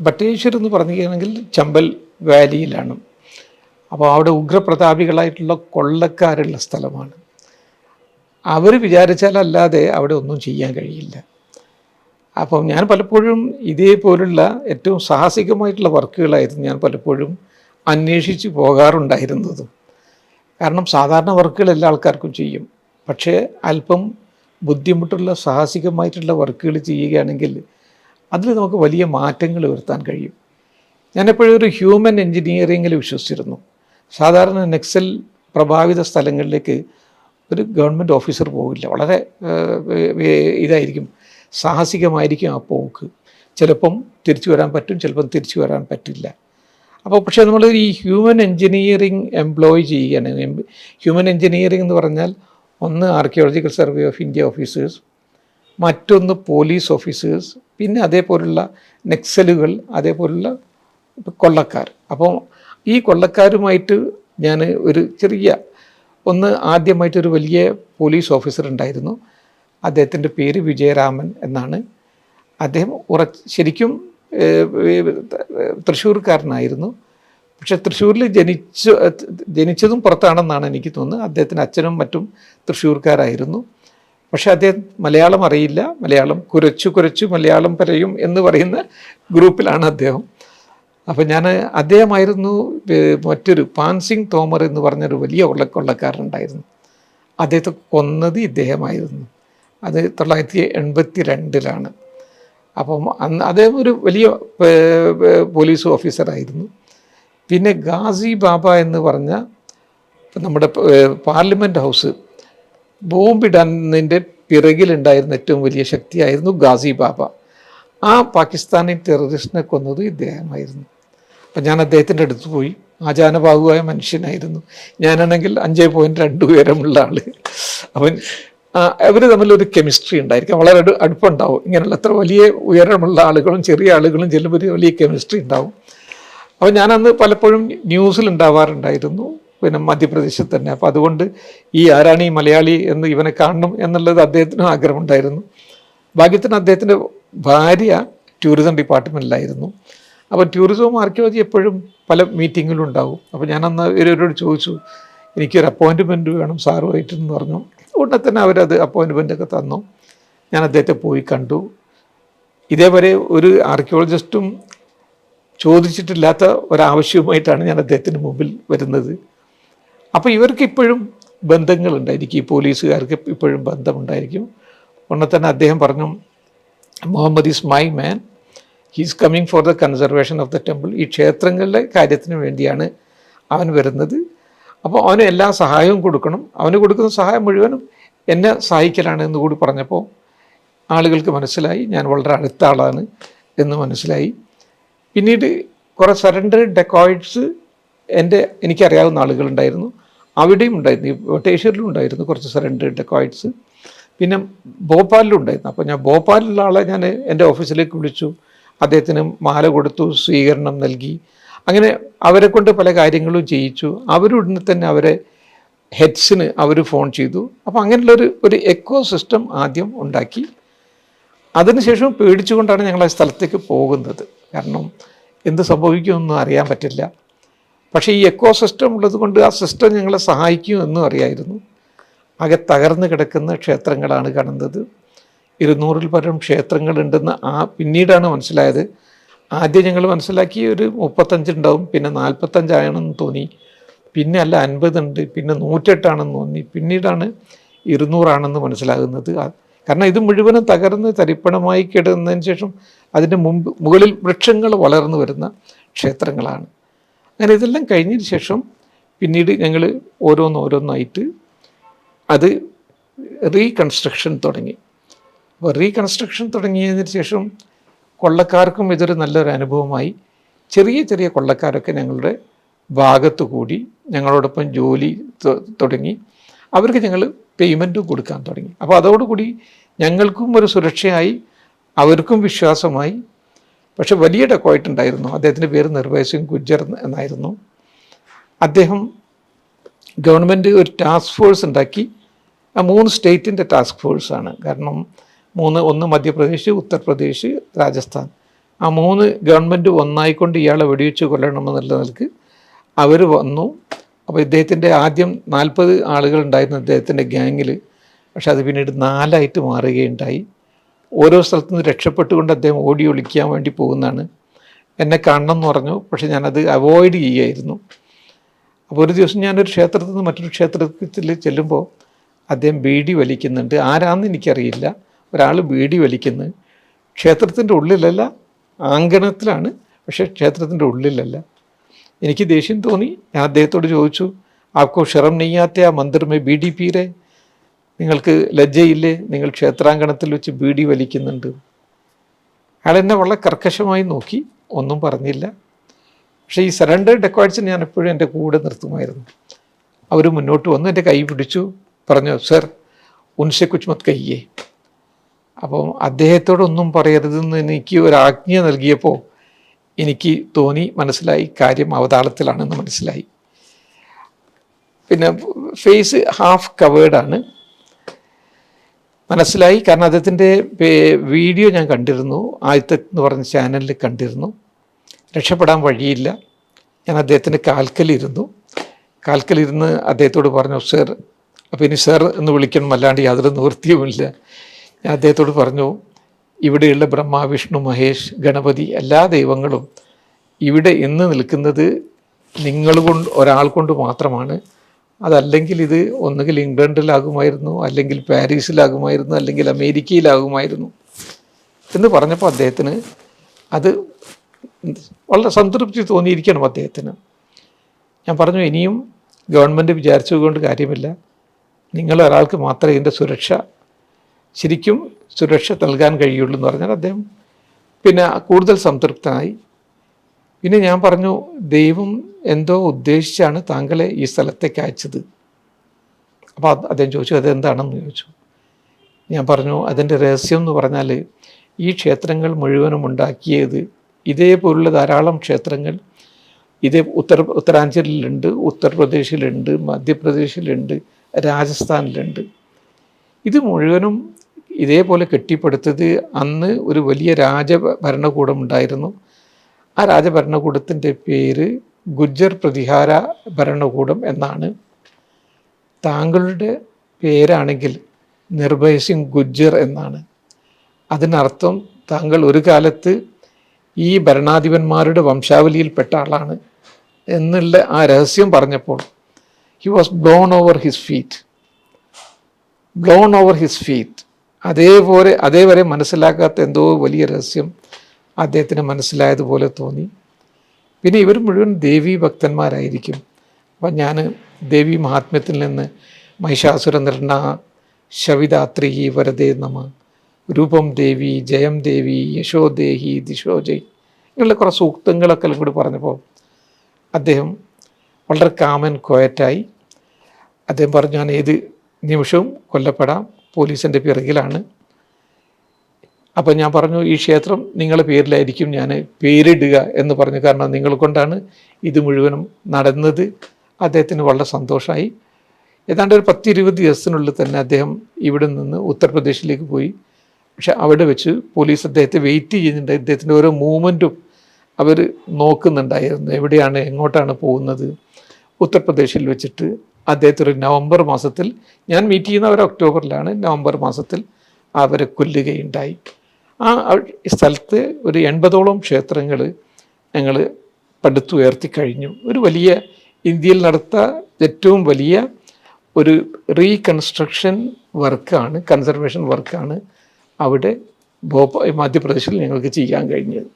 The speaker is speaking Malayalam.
ബട്ടേശ്വർ എന്ന് പറഞ്ഞിരിക്കുകയാണെങ്കിൽ ചമ്പൽ വാലിയിലാണ്. അപ്പോൾ അവിടെ ഉഗ്രപ്രതാപികളായിട്ടുള്ള കൊള്ളക്കാരുള്ള സ്ഥലമാണ്. അവർ വിചാരിച്ചാലല്ലാതെ അവിടെ ഒന്നും ചെയ്യാൻ കഴിയില്ല. അപ്പം ഞാൻ പലപ്പോഴും ഇതേപോലുള്ള ഏറ്റവും സാഹസികമായിട്ടുള്ള വർക്കുകളായിരുന്നു ഞാൻ പലപ്പോഴും അന്വേഷിച്ച് പോകാറുണ്ടായിരുന്നതും. കാരണം സാധാരണ വർക്കുകൾ എല്ലാ ആൾക്കാർക്കും ചെയ്യും. പക്ഷേ അല്പം ബുദ്ധിമുട്ടുള്ള സാഹസികമായിട്ടുള്ള വർക്കുകൾ ചെയ്യുകയാണെങ്കിൽ അതിൽ നമുക്ക് വലിയ മാറ്റങ്ങൾ വരുത്താൻ കഴിയും. ഞാനെപ്പോഴും ഒരു ഹ്യൂമൻ എൻജിനീയറിങ്ങിൽ വിശ്വസിച്ചിരുന്നു. സാധാരണ നെക്സൽ പ്രഭാവിത സ്ഥലങ്ങളിലേക്ക് ഒരു ഗവൺമെന്റ് ഓഫീസർ പോകില്ല വളരെ ഇതായിരിക്കും. സാഹസികമായിരിക്കും ആ പോക്ക്. ചിലപ്പം തിരിച്ചു വരാൻ പറ്റും ചിലപ്പം തിരിച്ചു വരാൻ പറ്റില്ല. അപ്പോൾ പക്ഷേ നമ്മൾ ഈ ഹ്യൂമൻ എൻജിനീയറിങ് എംപ്ലോയ് ചെയ്യുകയാണ്. ഹ്യൂമൻ എൻജിനീയറിംഗ് എന്ന് പറഞ്ഞാൽ ഒന്ന് archaeological survey of India officers മറ്റൊന്ന് പോലീസ് ഓഫീസേഴ്സ് പിന്നെ അതേപോലുള്ള നെക്സലുകൾ അതേപോലുള്ള കൊള്ളക്കാർ. അപ്പോൾ ഈ കൊള്ളക്കാരുമായിട്ട് ഞാൻ ഒരു ചെറിയ ഒന്ന് ആദ്യമായിട്ടൊരു വലിയ പോലീസ് ഓഫീസർ ഉണ്ടായിരുന്നു. അദ്ദേഹത്തിന്റെ പേര് വിജയരാമൻ എന്നാണ്. അദ്ദേഹം ഉറ ശരിക്കും തൃശ്ശൂർക്കാരനായിരുന്നു. പക്ഷെ തൃശ്ശൂരിൽ ജനിച്ച ജനിച്ചതും പുറത്താണെന്നാണ് എനിക്ക് തോന്നുന്നത്. അദ്ദേഹത്തിന്റെ അച്ഛനും മറ്റും തൃശ്ശൂർക്കാരായിരുന്നു. പക്ഷെ അദ്ദേഹം മലയാളം അറിയില്ല. മലയാളം കുരച്ചു കുരച്ചു മലയാളം പറയും എന്ന് പറയുന്ന ഗ്രൂപ്പിലാണ് അദ്ദേഹം. അപ്പം ഞാൻ അദ്ദേഹമായിരുന്നു മറ്റൊരു പാൻസിംഗ് തോമർ എന്ന് പറഞ്ഞൊരു വലിയ ഉള്ള കൊള്ളക്കാരുണ്ടായിരുന്നു അദ്ദേഹത്തെ കൊന്നത് ഇദ്ദേഹമായിരുന്നു. അത് തൊള്ളായിരത്തി എൺപത്തി രണ്ടിലാണ് അപ്പം അന്ന് അദ്ദേഹം ഒരു വലിയ പോലീസ് ഓഫീസറായിരുന്നു. പിന്നെ ഗാസി ബാബ എന്ന് പറഞ്ഞ നമ്മുടെ പാർലമെന്റ് ഹൗസ് ബോംബിടുന്നതിന്റെ പിറകിലുണ്ടായിരുന്ന ഏറ്റവും വലിയ ശക്തിയായിരുന്നു ഗാസി ബാബ. ആ പാകിസ്ഥാനി ടെററിസ്റ്റിനെ കൊന്നത് ഇദ്ദേഹമായിരുന്നു. അപ്പം ഞാൻ അദ്ദേഹത്തിന്റെ അടുത്ത് പോയി. ആചാനബാഹുവായ മനുഷ്യനായിരുന്നു. ഞാനാണെങ്കിൽ അഞ്ചേ പോയിന്റ് രണ്ട് ഉയരമുള്ള ആൾ അവൻ അവർ തമ്മിലൊരു കെമിസ്ട്രി ഉണ്ടായിരിക്കും. വളരെ അടു അടുപ്പുണ്ടാവും. ഇങ്ങനെയുള്ള അത്ര വലിയ ഉയരമുള്ള ആളുകളും ചെറിയ ആളുകളും ചെല്ലുമ്പോൾ വലിയ കെമിസ്ട്രി ഉണ്ടാവും. അപ്പോൾ ഞാനന്ന് പലപ്പോഴും ന്യൂസിൽ ഉണ്ടാവാറുണ്ടായിരുന്നു പിന്നെ മധ്യപ്രദേശിൽ തന്നെ. അപ്പം അതുകൊണ്ട് ഈ ആരാണ് ഈ മലയാളി എന്ന് ഇവനെ കാണണം എന്നുള്ളത് അദ്ദേഹത്തിനും ആഗ്രഹമുണ്ടായിരുന്നു. ഭാഗ്യത്തിന് അദ്ദേഹത്തിന്റെ ഭാര്യ ടൂറിസം ഡിപ്പാർട്ട്മെന്റിലായിരുന്നു അപ്പോൾ ടൂറിസവും ആർക്കിയോളജി എപ്പോഴും പല മീറ്റിങ്ങിലും ഉണ്ടാവും. അപ്പോൾ ഞാനന്ന് ഇവരോട് ചോദിച്ചു എനിക്കൊരു അപ്പോയിന്റ്മെന്റ് വേണം സാറുമായിട്ടെന്ന് പറഞ്ഞു. ഉടനെ തന്നെ അവരത് അപ്പോയിന്റ്മെന്റ് ഒക്കെ തന്നു. ഞാൻ അദ്ദേഹത്തെ പോയി കണ്ടു. ഇതേവരെ ഒരു ആർക്കിയോളജിസ്റ്റും ചോദിച്ചിട്ടില്ലാത്ത ഒരാവശ്യവുമായിട്ടാണ് ഞാൻ അദ്ദേഹത്തിന് മുമ്പിൽ വരുന്നത്. അപ്പോൾ ഇവർക്ക് ഇപ്പോഴും ബന്ധങ്ങളുണ്ടായിരിക്കും. ഈ പോലീസുകാർക്ക് ഇപ്പോഴും ബന്ധമുണ്ടായിരിക്കും. ഉടനെ തന്നെ അദ്ദേഹം പറഞ്ഞു Muhammad is my man. He's coming for the conservation of the temple ഈ ക്ഷേത്രങ്ങളുടെ കാര്യത്തിന് വേണ്ടിയാണ് അവൻ വരുന്നത്. അപ്പോൾ അവന് എല്ലാ സഹായവും കൊടുക്കണം. അവന് കൊടുക്കുന്ന സഹായം മുഴുവനും എന്നെ സഹായിക്കലാണ് എന്ന് കൂടി പറഞ്ഞപ്പോൾ ആളുകൾക്ക് മനസ്സിലായി. ഞാൻ വളരെ അടുത്ത ആളാണ് എന്ന് മനസ്സിലായി. പിന്നീട് കുറേ സറണ്ടർ ഡെക്കോയിഡ്സ് എന്റെ എനിക്കറിയാവുന്ന ആളുകളുണ്ടായിരുന്നു. അവിടെയും ഉണ്ടായിരുന്നു. വട്ടേശ്വരിലും ഉണ്ടായിരുന്നു കുറച്ച് സറണ്ടർ ഡെക്കോയിറ്റ്സ് പിന്നെ ഭോപ്പാലിലും ഉണ്ടായിരുന്നു. അപ്പോൾ ഞാൻ ഭോപ്പാലിലുള്ള ആളെ ഞാൻ എന്റെ ഓഫീസിലേക്ക് വിളിച്ചു. അദ്ദേഹത്തിന് മാല കൊടുത്തു സ്വീകരണം നൽകി. അങ്ങനെ അവരെ കൊണ്ട് പല കാര്യങ്ങളും ചെയ്യിച്ചു. അവരുടനെ തന്നെ അവരെ ഹെഡ്സിന് അവർ ഫോൺ ചെയ്തു. അപ്പോൾ അങ്ങനെയുള്ളൊരു ഒരു എക്കോ സിസ്റ്റം ആദ്യം ഉണ്ടാക്കി. അതിനുശേഷം പേടിച്ചുകൊണ്ടാണ് ഞങ്ങൾ ആ സ്ഥലത്തേക്ക് പോകുന്നത്. കാരണം എന്ത് സംഭവിക്കുമെന്നും അറിയാൻ പറ്റില്ല. പക്ഷേ ഈ എക്കോ സിസ്റ്റം ഉള്ളത് കൊണ്ട് ആ സിസ്റ്റം ഞങ്ങളെ സഹായിക്കും എന്നും അറിയായിരുന്നു. ആകെ തകർന്നു കിടക്കുന്ന ക്ഷേത്രങ്ങളാണ് കാണുന്നത്. ഇരുന്നൂറിൽ പരം ക്ഷേത്രങ്ങളുണ്ടെന്ന് ആ പിന്നീടാണ് മനസ്സിലായത്. ആദ്യം ഞങ്ങൾ മനസ്സിലാക്കി ഒരു മുപ്പത്തഞ്ചുണ്ടാവും പിന്നെ നാൽപ്പത്തഞ്ചാണെന്ന് തോന്നി. പിന്നെ അല്ല അൻപതുണ്ട് പിന്നെ നൂറ്റെട്ടാണെന്ന് തോന്നി. പിന്നീടാണ് ഇരുന്നൂറാണെന്ന് മനസ്സിലാകുന്നത്. കാരണം ഇത് മുഴുവനും തകർന്ന് തരിപ്പണമായി കിടന്നതിന് ശേഷം അതിന്റെ മുമ്പ് മുകളിൽ വൃക്ഷങ്ങൾ വളർന്നു വരുന്ന ക്ഷേത്രങ്ങളാണ്. അങ്ങനെ ഇതെല്ലാം കഴിഞ്ഞതിന് ശേഷം പിന്നീട് ഞങ്ങൾ ഓരോന്നോരോന്നായിട്ട് അത് റീകൺസ്ട്രക്ഷൻ തുടങ്ങി. അപ്പോൾ റീകൺസ്ട്രക്ഷൻ തുടങ്ങിയതിന് ശേഷം കൊള്ളക്കാർക്കും ഇതൊരു നല്ലൊരു അനുഭവമായി. ചെറിയ ചെറിയ കൊള്ളക്കാരൊക്കെ ഞങ്ങളുടെ ഭാഗത്തു കൂടി ഞങ്ങളോടൊപ്പം ജോലി തുടങ്ങി. അവർക്ക് ഞങ്ങൾ പേയ്മെന്റും കൊടുക്കാൻ തുടങ്ങി. അപ്പോൾ അതോടുകൂടി ഞങ്ങൾക്കും ഒരു സുരക്ഷയായി അവർക്കും വിശ്വാസമായി പക്ഷെ വലിയ ഡെക്കോയിറ്റ് ഉണ്ടായിരുന്നു. അദ്ദേഹത്തിന്റെ പേര് നിർവേശം ഗുജ്ജർ എന്നായിരുന്നു. അദ്ദേഹം ഗവൺമെന്റ് ഒരു ടാസ്ക് ഫോഴ്സ് ഉണ്ടാക്കി. ആ മൂന്ന് സ്റ്റേറ്റിന്റെ ടാസ്ക് ഫോഴ്സാണ് കാരണം മൂന്ന് ഒന്ന് മധ്യപ്രദേശ് ഉത്തർപ്രദേശ് രാജസ്ഥാൻ. ആ മൂന്ന് ഗവൺമെന്റ് ഒന്നായിക്കൊണ്ട് ഇയാളെ വെടിവെച്ച് കൊല്ലണമെന്നുള്ള നിലയ്ക്ക് അവർ വന്നു. അപ്പോൾ ഇദ്ദേഹത്തിന്റെ ആദ്യം നാൽപ്പത് ആളുകൾ ഉണ്ടായിരുന്നു ഇദ്ദേഹത്തിന്റെ ഗ്യാങ്ങിൽ. പക്ഷെ അത് പിന്നീട് നാലായിട്ട് മാറുകയുണ്ടായി. ഓരോ സ്ഥലത്തു നിന്ന് രക്ഷപ്പെട്ടുകൊണ്ട് അദ്ദേഹം ഓടി ഒളിക്കാൻ വേണ്ടി പോകുന്നതാണ്. എന്നെ കാണണം എന്ന് പറഞ്ഞു. പക്ഷെ ഞാനത് അവോയ്ഡ് ചെയ്യായിരുന്നു അപ്പോൾ ഒരു ദിവസം ഞാനൊരു ക്ഷേത്രത്തിൽ നിന്ന് മറ്റൊരു ക്ഷേത്രത്തിൽ ചെല്ലുമ്പോൾ അദ്ദേഹം ബീഡി വലിക്കുന്നുണ്ട്. ആരാന്ന് എനിക്കറിയില്ല. ഒരാൾ ബീഡി വലിക്കുന്നു. ക്ഷേത്രത്തിന്റെ ഉള്ളിലല്ല ആങ്കണത്തിലാണ്. പക്ഷേ ക്ഷേത്രത്തിന്റെ ഉള്ളിലല്ല. എനിക്ക് ദേഷ്യം തോന്നി. ഞാൻ അദ്ദേഹത്തോട് ചോദിച്ചു ആക്കോ ഷറം നെയ്യാത്ത ആ മന്ദിരമേ ബി ഡി പീരെ? നിങ്ങൾക്ക് ലജ്ജയില്ലേ? നിങ്ങൾ ക്ഷേത്രാങ്കണത്തിൽ വെച്ച് ബീഡി വലിക്കുന്നുണ്ട്. അയാൾ എന്നെ വളരെ കർക്കശമായി നോക്കി. ഒന്നും പറഞ്ഞില്ല. പക്ഷേ ഈ സറണ്ടർ ഡെക്കോർഡ്സിന് ഞാൻ എപ്പോഴും എന്റെ കൂടെ നിർത്തുമായിരുന്നു. അവർ മുന്നോട്ട് വന്നു എന്റെ കൈ പിടിച്ചു. പറഞ്ഞു സർ ഉൻസെ കുച്ച്മത് കയ്യേ. അപ്പം അദ്ദേഹത്തോടൊന്നും പറയരുതെന്ന് എനിക്ക് ഒരു ആജ്ഞ നൽകിയപ്പോൾ എനിക്ക് തോന്നി മനസ്സിലായി കാര്യം അവതാളത്തിലാണെന്ന് മനസ്സിലായി. പിന്നെ ഫേസ് ഹാഫ് കവേർഡാണ് മനസ്സിലായി. കാരണം അദ്ദേഹത്തിന്റെ വീഡിയോ ഞാൻ കണ്ടിരുന്നു. ആദ്യത്തെ എന്ന് പറഞ്ഞ ചാനലിൽ കണ്ടിരുന്നു. രക്ഷപ്പെടാൻ വഴിയില്ല. ഞാൻ അദ്ദേഹത്തിന്റെ കാൽക്കലിരുന്നു. കാൽക്കലിരുന്ന് അദ്ദേഹത്തോട് പറഞ്ഞു സർ അപ്പോൾ ഇനി സർ എന്ന് വിളിക്കണം. അല്ലാണ്ട് യാതൊരു നിവൃത്തിയുമില്ല. ഞാൻ അദ്ദേഹത്തോട് പറഞ്ഞു ഇവിടെയുള്ള ബ്രഹ്മ വിഷ്ണു മഹേഷ് ഗണപതി എല്ലാ ദൈവങ്ങളും ഇവിടെ ഇന്ന് നിൽക്കുന്നത് നിങ്ങൾ കൊണ്ട് ഒരാൾ കൊണ്ട് മാത്രമാണ്. അതല്ലെങ്കിൽ ഇത് ഒന്നുകിൽ ഇംഗ്ലണ്ടിലാകുമായിരുന്നു അല്ലെങ്കിൽ പാരീസിലാകുമായിരുന്നു അല്ലെങ്കിൽ അമേരിക്കയിലാകുമായിരുന്നു എന്ന് പറഞ്ഞപ്പോൾ അദ്ദേഹത്തിന് അത് വളരെ സംതൃപ്തി തോന്നിയിരിക്കണം അദ്ദേഹത്തിന്. ഞാൻ പറഞ്ഞു ഇനിയും ഗവൺമെന്റ് വിചാരിച്ചതുകൊണ്ട് കാര്യമില്ല. നിങ്ങൾ ഒരാൾക്ക് മാത്രമേ ഇതിന്റെ സുരക്ഷ ശരിക്കും സുരക്ഷ നൽകാൻ കഴിയുള്ളൂ എന്ന് പറഞ്ഞാൽ അദ്ദേഹം പിന്നെ കൂടുതൽ സംതൃപ്തനായി പിന്നെ ഞാൻ പറഞ്ഞു ദൈവം എന്തോ ഉദ്ദേശിച്ചാണ് താങ്കളെ ഈ സ്ഥലത്തേക്ക് അയച്ചത്. അപ്പോൾ അദ്ദേഹം ചോദിച്ചു അതെന്താണെന്ന്? ചോദിച്ചു. ഞാൻ പറഞ്ഞു അതിന്റെ രഹസ്യം എന്ന് പറഞ്ഞാൽ ഈ ക്ഷേത്രങ്ങൾ മുഴുവനും ഉണ്ടാക്കിയത് ഇതേപോലുള്ള ധാരാളം ക്ഷേത്രങ്ങൾ. ഇതേ ഉത്തർ ഉത്തരാഞ്ചലിലുണ്ട് ഉത്തർപ്രദേശിലുണ്ട് മധ്യപ്രദേശിലുണ്ട് രാജസ്ഥാനിലുണ്ട്. ഇത് മുഴുവനും ഇതേപോലെ കെട്ടിപ്പടുത്തത് അന്ന് ഒരു വലിയ രാജഭരണകൂടം ഉണ്ടായിരുന്നു. ആ രാജഭരണകൂടത്തിന്റെ പേര് ഗുജ്ജർ പ്രതിഹാര ഭരണകൂടം എന്നാണ്. താങ്കളുടെ പേരാണെങ്കിൽ നിർഭയ സിംഗ് ഗുജ്ജർ എന്നാണ്. അതിനർത്ഥം താങ്കൾ ഒരു കാലത്ത് ഈ ഭരണാധിപന്മാരുടെ വംശാവലിയിൽപ്പെട്ട ആളാണ് എന്നുള്ള ആ രഹസ്യം പറഞ്ഞപ്പോൾ he was blown over his feet blown over his feet അതേപോലെ അതേവരെ മനസ്സിലാക്കാത്ത എന്തോ വലിയ രഹസ്യം അദ്ദേഹത്തിന് മനസ്സിലായതുപോലെ തോന്നി. പിന്നെ ഇവർ മുഴുവൻ ദേവീ ഭക്തന്മാരായിരിക്കും. അപ്പം ഞാൻ ദേവി മഹാത്മ്യത്തിൽ നിന്ന് മഹിഷാസുര നിർണ ശവിതാത്രി വരദേ നമ രൂപം ദേവി ജയം ദേവി യശോദേഹി ദിശോജയ് ഇങ്ങനെയുള്ള കുറേ സൂക്തങ്ങളൊക്കെ കൂടി പറഞ്ഞപ്പോൾ അദ്ദേഹം വളരെ കാമൻ കോയറ്റായി അദ്ദേഹം പറഞ്ഞു ഞാൻ ഏത് നിമിഷവും കൊല്ലപ്പെടാം പോലീസിന്റെ പിറകിലാണ്. അപ്പോൾ ഞാൻ പറഞ്ഞു ഈ ക്ഷേത്രം നിങ്ങളുടെ പേരിലായിരിക്കും ഞാൻ പേരിടുക എന്ന് പറഞ്ഞു. കാരണം നിങ്ങൾ കൊണ്ടാണ് ഇത് മുഴുവനും നടന്നത്. അദ്ദേഹത്തിന് വളരെ സന്തോഷമായി. ഏതാണ്ട് ഒരു പത്തിരുപത് ദിവസത്തിനുള്ളിൽ തന്നെ അദ്ദേഹം ഇവിടെ നിന്ന് ഉത്തർപ്രദേശിലേക്ക് പോയി. പക്ഷെ അവിടെ വെച്ച് പോലീസ് അദ്ദേഹത്തെ വെയിറ്റ് ചെയ്യുന്നുണ്ട്. അദ്ദേഹത്തിന്റെ ഓരോ മൂവ്മെന്റും അവർ നോക്കുന്നുണ്ടായിരുന്നു. എവിടെയാണ് എങ്ങോട്ടാണ് പോകുന്നത്? ഉത്തർപ്രദേശിൽ വെച്ചിട്ട് അദ്ദേഹത്തെ ഒരു നവംബർ മാസത്തിൽ ഞാൻ മീറ്റ് ചെയ്യുന്ന ഒരു ഒക്ടോബറിലാണ് നവംബർ മാസത്തിൽ അവരെ കൊല്ലുകയുണ്ടായി. ആ സ്ഥലത്ത് ഒരു എൺപതോളം ക്ഷേത്രങ്ങൾ ഞങ്ങൾ പടുത്തുയർത്തി കഴിഞ്ഞു. ഒരു വലിയ ഇന്ത്യയിൽ നടത്ത ഏറ്റവും വലിയ ഒരു റീകൺസ്ട്രക്ഷൻ വർക്കാണ് കൺസർവേഷൻ വർക്കാണ് അവിടെ ഭോപ്പാൽ മധ്യപ്രദേശിൽ ഞങ്ങൾക്ക് ചെയ്യാൻ കഴിഞ്ഞത്.